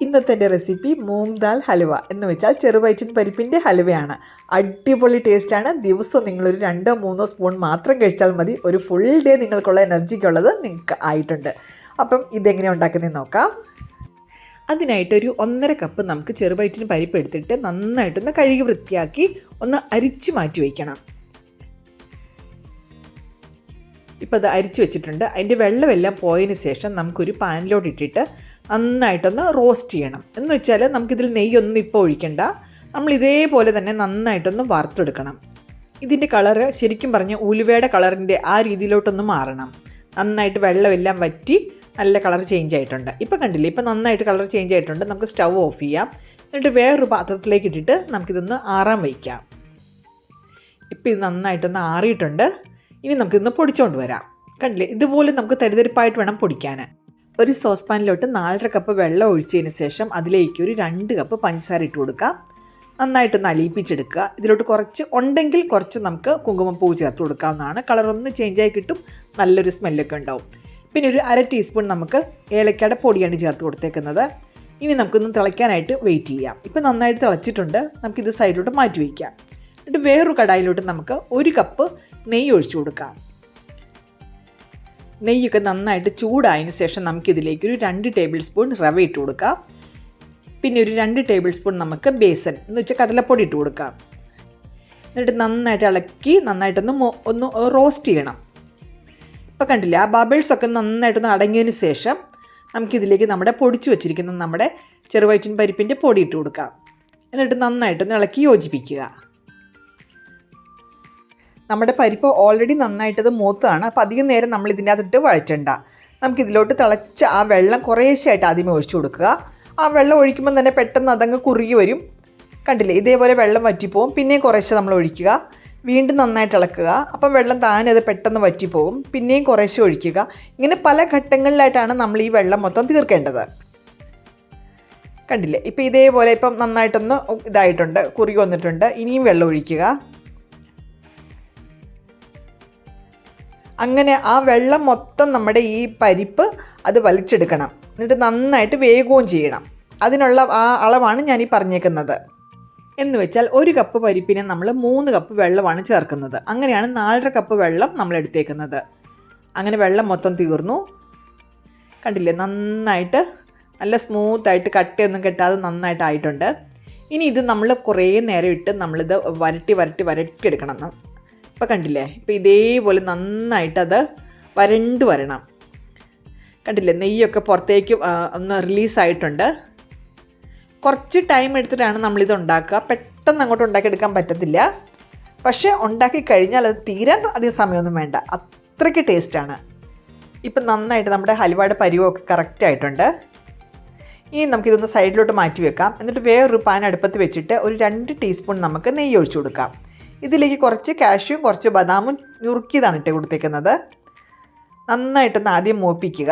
ഇന്നത്തെ എന്റെ റെസിപ്പി മൂങ് ദാൽ ഹലുവ എന്ന് വെച്ചാൽ ചെറുവയറ്റിൻ പരിപ്പിന്റെ ഹലുവയാണ് അടിപൊളി ടേസ്റ്റാണ് ദിവസം നിങ്ങളൊരു രണ്ടോ മൂന്നോ സ്പൂൺ മാത്രം കഴിച്ചാൽ മതി. ഒരു ഫുൾ ഡേ നിങ്ങൾക്കുള്ള എനർജിക്കുള്ളത് നിങ്ങൾക്ക് ആയിട്ടുണ്ട്. അപ്പം ഇതെങ്ങനെ ഉണ്ടാക്കുന്നതെന്ന് നോക്കാം. അതിനായിട്ട് അതിനായിട്ടൊരു ഒന്നര കപ്പ് നമുക്ക് ചെറുപയറ്റിന് പരിപ്പ് എടുത്തിട്ട് നന്നായിട്ടൊന്ന് കഴുകി വൃത്തിയാക്കി ഒന്ന് അരിച്ച് മാറ്റി വയ്ക്കണം ഇപ്പോൾ അത് അരിച്ചു വെച്ചിട്ടുണ്ട്. അതിന്റെ വെള്ളമെല്ലാം പോയതിന് ശേഷം നമുക്കൊരു പാനിലോട്ട് ഇട്ടിട്ട് നന്നായിട്ടൊന്ന് റോസ്റ്റ് ചെയ്യണം. എന്ന് വെച്ചാൽ നമുക്കിതിൽ നെയ്യൊന്നും ഇപ്പോൾ ഒഴിക്കണ്ട. നമ്മൾ ഇതേപോലെ തന്നെ നന്നായിട്ടൊന്ന് വറുത്തെടുക്കണം. ഇതിന്റെ കളറ് ശരിക്കും പറഞ്ഞ ഉലുവയുടെ കളറിന്റെ ആ രീതിയിലോട്ടൊന്ന് മാറണം. നന്നായിട്ട് വെള്ളമെല്ലാം വറ്റി നല്ല കളർ ചേഞ്ച് ആയിട്ടുണ്ട്. ഇപ്പോൾ കണ്ടില്ലേ ഇപ്പോൾ നന്നായിട്ട് കളർ ചേഞ്ച് ആയിട്ടുണ്ട്. നമുക്ക് സ്റ്റൗ ഓഫ് ചെയ്യാം. എന്നിട്ട് വേറൊരു പാത്രത്തിലേക്ക് ഇട്ടിട്ട് നമുക്കിതൊന്ന് ആറാൻ വയ്ക്കാം. ഇപ്പോൾ ഇത് നന്നായിട്ടൊന്ന് ആറിയിട്ടുണ്ട്. ഇനി നമുക്കിതൊന്ന് പൊടിച്ചുകൊണ്ട് വരാം. കണ്ടില്ലേ ഇതുപോലെ നമുക്ക് തരിതരിപ്പായിട്ട് വേണം പൊടിക്കാൻ ഒരു സോസ് പാനിലോട്ട് നാലര കപ്പ് വെള്ളം ഒഴിച്ചതിന് ശേഷം അതിലേക്ക് ഒരു രണ്ട് കപ്പ് പഞ്ചസാര ഇട്ട് കൊടുക്കുക നന്നായിട്ടൊന്ന് അലിയിപ്പിച്ചെടുക്കുക. ഇതിലോട്ട് കുറച്ച് ഉണ്ടെങ്കിൽ കുറച്ച് നമുക്ക് കുങ്കുമപ്പൂ ചേർത്ത് കൊടുക്കാവുന്നതാണ്. കളറൊന്ന് ആയി കിട്ടും. നല്ലൊരു സ്മെല്ലൊക്കെ ഉണ്ടാവും. പിന്നെ ഒരു അര ടീസ്പൂൺ നമുക്ക് ഏലക്കയുടെ പൊടിയാണ് ചേർത്ത് കൊടുത്തേക്കുന്നത്. ഇനി നമുക്കൊന്ന് തിളയ്ക്കാനായിട്ട് വെയിറ്റ് ചെയ്യാം. ഇപ്പം നന്നായിട്ട് തിളച്ചിട്ടുണ്ട്. നമുക്കിത് സൈഡിലോട്ട് മാറ്റി വയ്ക്കാം. എന്നിട്ട് വേറൊരു കടായിലോട്ട് നമുക്ക് ഒരു കപ്പ് നെയ്യ് ഒഴിച്ചു കൊടുക്കാം. നെയ്യൊക്കെ നന്നായിട്ട് ചൂടായതിന് ശേഷം നമുക്കിതിലേക്ക് ഒരു രണ്ട് ടേബിൾ സ്പൂൺ റവ ഇട്ട് കൊടുക്കാം. പിന്നെ ഒരു രണ്ട് ടേബിൾ സ്പൂൺ നമുക്ക് ബേസൻ എന്ന് വെച്ചാൽ കടലപ്പൊടി ഇട്ട് കൊടുക്കാം. എന്നിട്ട് നന്നായിട്ട് ഇളക്കി നന്നായിട്ടൊന്ന് ഒന്ന് റോസ്റ്റ് ചെയ്യണം. ഇപ്പോൾ കണ്ടില്ലേ ആ ബബിൾസ് ഒക്കെ നന്നായിട്ടൊന്ന് അടങ്ങിയതിന് ശേഷം നമുക്കിതിലേക്ക് നമ്മുടെ പൊടിച്ചു വെച്ചിരിക്കുന്ന നമ്മുടെ ചെറുവയറ്റിൻ പരിപ്പിന്റെ പൊടി ഇട്ട് കൊടുക്കാം. എന്നിട്ട് നന്നായിട്ടൊന്ന് ഇളക്കി യോജിപ്പിക്കുക. നമ്മുടെ പരിപ്പ് ഓൾറെഡി നന്നായിട്ടത് മൂത്താണ്. അപ്പോൾ അധികം നേരം നമ്മൾ ഇതിന്റെ അകത്തിട്ട് വഴറ്റണ്ട. നമുക്ക് നമുക്കിതിലോട്ട് തിളച്ച ആ വെള്ളം കുറേശ്ശായിട്ട് ആദ്യമേ ഒഴിച്ചു കൊടുക്കുക. ആ വെള്ളം ഒഴിക്കുമ്പോൾ തന്നെ പെട്ടെന്ന് അതങ്ങ് കുറുകി വരും. കണ്ടില്ലേ? ഇതേപോലെ വെള്ളം വറ്റിപ്പോവും. പിന്നെയും കുറേശ്ശെ നമ്മൾ ഒഴിക്കുക. വീണ്ടും നന്നായിട്ട് ഇളക്കുക. അപ്പം വെള്ളം താനെ അത് പെട്ടെന്ന് വറ്റിപ്പോവും. പിന്നെയും കുറേശ്ശെ ഒഴിക്കുക. ഇങ്ങനെ പല ഘട്ടങ്ങളിലായിട്ടാണ് നമ്മൾ ഈ വെള്ളം മൊത്തം തീർക്കേണ്ടത്. കണ്ടില്ലേ? ഇപ്പോൾ ഇതേപോലെ ഇപ്പം നന്നായിട്ടൊന്ന് ഇതായിട്ടുണ്ട്. കുറുകി വന്നിട്ടുണ്ട്. ഇനിയും വെള്ളം ഒഴിക്കുക. അങ്ങനെ ആ വെള്ളം മൊത്തം നമ്മുടെ ഈ പരിപ്പ് അത് വലിച്ചെടുക്കണം. എന്നിട്ട് നന്നായിട്ട് വേഗവും ചെയ്യണം. അതിനുള്ള ആ അളവാണ് ഞാൻ ഈ പറഞ്ഞേക്കുന്നത്. എന്ന് വെച്ചാൽ ഒരു കപ്പ് പരിപ്പിന് നമ്മൾ മൂന്ന് കപ്പ് വെള്ളമാണ് ചേർക്കുന്നത്. അങ്ങനെയാണ് നാലര കപ്പ് വെള്ളം നമ്മൾ എടുത്തേക്കുന്നത്. അങ്ങനെ വെള്ളം മൊത്തം തീർന്നു. കണ്ടില്ലേ? നന്നായിട്ട് നല്ല സ്മൂത്തായിട്ട് കട്ടയൊന്നും കെട്ടാതെ നന്നായിട്ട് ആയിട്ടുണ്ട്. ഇനി ഇത് നമ്മൾ കുറേ നേരം ഇട്ട് നമ്മളിത് വരട്ടി വരട്ടി വരട്ടി എടുക്കണം ഇപ്പോൾ കണ്ടില്ലേ? ഇപ്പോൾ ഇതേപോലെ നന്നായിട്ട് അത് വരണ്ട് വരണം. കണ്ടില്ലേ? നെയ്യൊക്കെ പുറത്തേക്ക് ഒന്ന് റിലീസായിട്ടുണ്ട് കുറച്ച് ടൈം എടുത്തിട്ടാണ് നമ്മളിത് ഉണ്ടാക്കുക. പെട്ടെന്ന് അങ്ങോട്ട് ഉണ്ടാക്കിയെടുക്കാൻ പറ്റത്തില്ല. പക്ഷേ ഉണ്ടാക്കി കഴിഞ്ഞാൽ അത് തീരാൻ അധികം സമയമൊന്നും വേണ്ട. അത്രയ്ക്ക് ടേസ്റ്റാണ് ഇപ്പം നന്നായിട്ട് നമ്മുടെ ഹലുവയുടെ പരിവമൊക്കെ കറക്റ്റ് ആയിട്ടുണ്ട്. ഇനി നമുക്കിതൊന്ന് സൈഡിലോട്ട് മാറ്റി വെക്കാം. എന്നിട്ട് വേറൊരു പാൻ അടുപ്പത്ത് വെച്ചിട്ട് ഒരു രണ്ട് ടീസ്പൂൺ നമുക്ക് നെയ്യ് ഒഴിച്ചു കൊടുക്കാം. ഇതിലേക്ക് കുറച്ച് കാഷ്യൂം കുറച്ച് ബദാമും ഞുറുക്കിയതാണ് ഇട്ട് കൊടുത്തേക്കുന്നത്. നന്നായിട്ടൊന്ന് ആദ്യം മൂപ്പിക്കുക.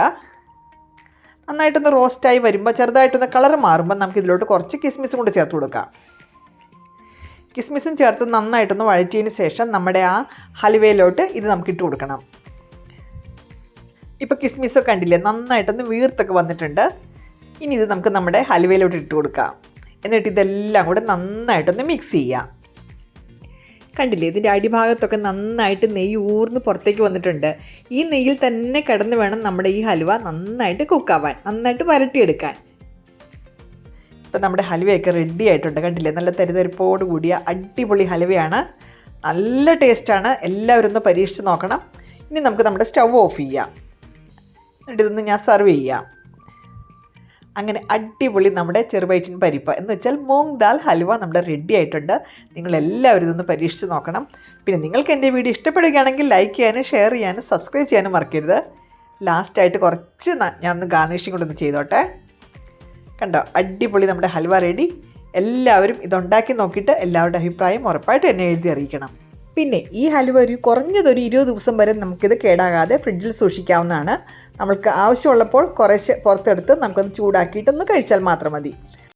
നന്നായിട്ടൊന്ന് റോസ്റ്റായി വരുമ്പോൾ ചെറുതായിട്ടൊന്ന് കളർ മാറുമ്പോൾ നമുക്ക് ഇതിലോട്ട് കുറച്ച് കിസ്മിസും കൂടെ ചേർത്ത് കൊടുക്കാം. കിസ്മിസും ചേർത്ത് നന്നായിട്ടൊന്ന് വഴറ്റിയതിന് ശേഷം നമ്മുടെ ആ ഹലുവയിലോട്ട് ഇത് നമുക്ക് ഇട്ട് കൊടുക്കണം. ഇപ്പോൾ കിസ്മിസൊക്കെ കണ്ടില്ലേ നന്നായിട്ടൊന്ന് വീർത്തൊക്കെ വന്നിട്ടുണ്ട്. ഇനി ഇത് നമുക്ക് നമ്മുടെ ഹലുവയിലോട്ട് ഇട്ട് കൊടുക്കാം. എന്നിട്ട് ഇതെല്ലാം കൂടെ നന്നായിട്ടൊന്ന് മിക്സ് ചെയ്യാം. കണ്ടില്ലേ? ഇതിന്റെ അടിഭാഗത്തൊക്കെ നന്നായിട്ട് നെയ്യ് ഊർന്ന് പുറത്തേക്ക് വന്നിട്ടുണ്ട്. ഈ നെയ്യിൽ തന്നെ കിടന്ന് വേണം നമ്മുടെ ഈ ഹലുവ നന്നായിട്ട് കുക്കാവാൻ നന്നായിട്ട് വരട്ടിയെടുക്കാൻ. ഇപ്പം നമ്മുടെ ഹലുവയൊക്കെ റെഡി ആയിട്ടുണ്ട്. കണ്ടില്ലേ? നല്ല തരിതരിപ്പോട് കൂടിയ അടിപൊളി ഹലുവയാണ് നല്ല ടേസ്റ്റാണ് എല്ലാവരും ഒന്ന് പരീക്ഷിച്ച് നോക്കണം. ഇനി നമുക്ക് നമ്മുടെ സ്റ്റൗ ഓഫ് ചെയ്യാം. എന്നിട്ട് ഇതൊന്ന് ഞാൻ സെർവ് ചെയ്യാം. അങ്ങനെ അടിപൊളി നമ്മുടെ ചെറുപയറ്റിൻ പരിപ്പ്. എന്ന് വെച്ചാൽ മൂങ് ദാൽ ഹലുവ നമ്മുടെ റെഡി ആയിട്ടുണ്ട്. നിങ്ങളെല്ലാവരും ഇതൊന്ന് പരീക്ഷിച്ച് നോക്കണം. പിന്നെ നിങ്ങൾക്ക് എന്റെ വീഡിയോ ഇഷ്ടപ്പെടുകയാണെങ്കിൽ ലൈക്ക് ചെയ്യാനും ഷെയർ ചെയ്യാനും സബ്സ്ക്രൈബ് ചെയ്യാനും മറക്കരുത്. ലാസ്റ്റായിട്ട് കുറച്ച് ഞാനൊന്ന് ഗാർണിഷിംഗ് കൂടെ ഒന്ന് ചെയ്തോട്ടെ. കണ്ടോ അടിപൊളി നമ്മുടെ ഹൽവ റെഡി എല്ലാവരും ഇതുണ്ടാക്കി നോക്കിയിട്ട് എല്ലാവരുടെ അഭിപ്രായം ഉറപ്പായിട്ട് എന്നെ എഴുതി അറിയിക്കണം. പിന്നെ ഈ ഹലുവ ഒരു കുറഞ്ഞതൊരു ഇരുപത് ദിവസം വരെ നമുക്കിത് കേടാകാതെ ഫ്രിഡ്ജിൽ സൂക്ഷിക്കാവുന്നതാണ്. നമ്മൾക്ക് ആവശ്യമുള്ളപ്പോൾ കുറേശ്ശെ പുറത്തെടുത്ത് നമുക്കത് ചൂടാക്കിയിട്ടൊന്ന് കഴിച്ചാൽ മാത്രം മതി.